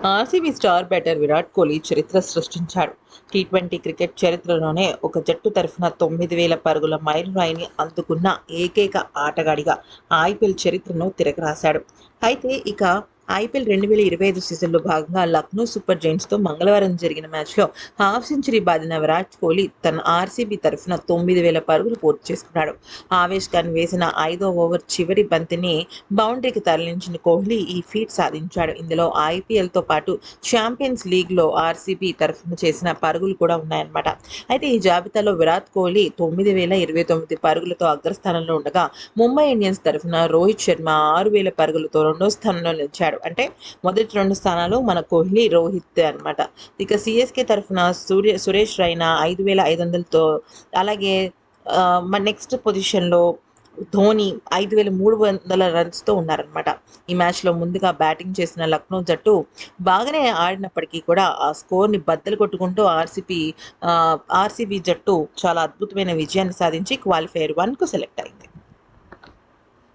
RCB star batter Virat Kohli చరిత్ర సృష్టించాడు. T twenty cricket చరిత్రలోనే ఒక జట్టు తరఫున తొమ్మిది వేల పరుగుల మైలురాయిని అందుకున్న ఏకైక ఆటగాడిగా ఐపీఎల్ చరిత్రను తిరగరాశాడు. అయితే ఇక ఐపీఎల్ రెండు వేల ఇరవై ఐదు సీజన్లో భాగంగా లక్నో సూపర్ జైంట్స్తో మంగళవారం జరిగిన మ్యాచ్లో హాఫ్ సెంచరీ బాదిన విరాట్ కోహ్లీ తన ఆర్సీబీ తరఫున తొమ్మిది వేల పరుగులు పూర్తి చేసుకున్నాడు. ఆవేష్ ఖాన్ వేసిన ఐదో ఓవర్ చివరి బంతిని బౌండరీకి తరలించిన కోహ్లీ ఈ ఫీట్ సాధించాడు. ఇందులో ఐపీఎల్తో పాటు ఛాంపియన్స్ లీగ్లో ఆర్సీబీ తరఫున చేసిన పరుగులు కూడా ఉన్నాయన్నమాట. అయితే ఈ జాబితాలో విరాట్ కోహ్లీ తొమ్మిది వేల ఇరవై తొమ్మిది పరుగులతో అగ్రస్థానంలో ఉండగా ముంబై ఇండియన్స్ తరఫున రోహిత్ శర్మ ఆరు వేల పరుగులతో రెండో స్థానంలో నిలిచాడు. అంటే మొదటి రెండు స్థానాలు మన కోహ్లీ రోహిత్ అన్నమాట. ఇక సిఎస్కే తరఫున సూర్య సురేష్ రైనా ఐదు వేల ఐదు వందలతో అలాగే మన నెక్స్ట్ పొజిషన్లో ధోని ఐదు వేల మూడు వందల రన్స్తో ఉన్నారనమాట ఈ మ్యాచ్లో ముందుగా బ్యాటింగ్ చేసిన లక్నో జట్టు బాగానే ఆడినప్పటికీ కూడా ఆ స్కోర్ని బద్దలు కొట్టుకుంటూ ఆర్సీబీ ఆర్సీబీ జట్టు చాలా అద్భుతమైన విజయాన్ని సాధించి క్వాలిఫైయర్ వన్కు సెలెక్ట్ అయింది.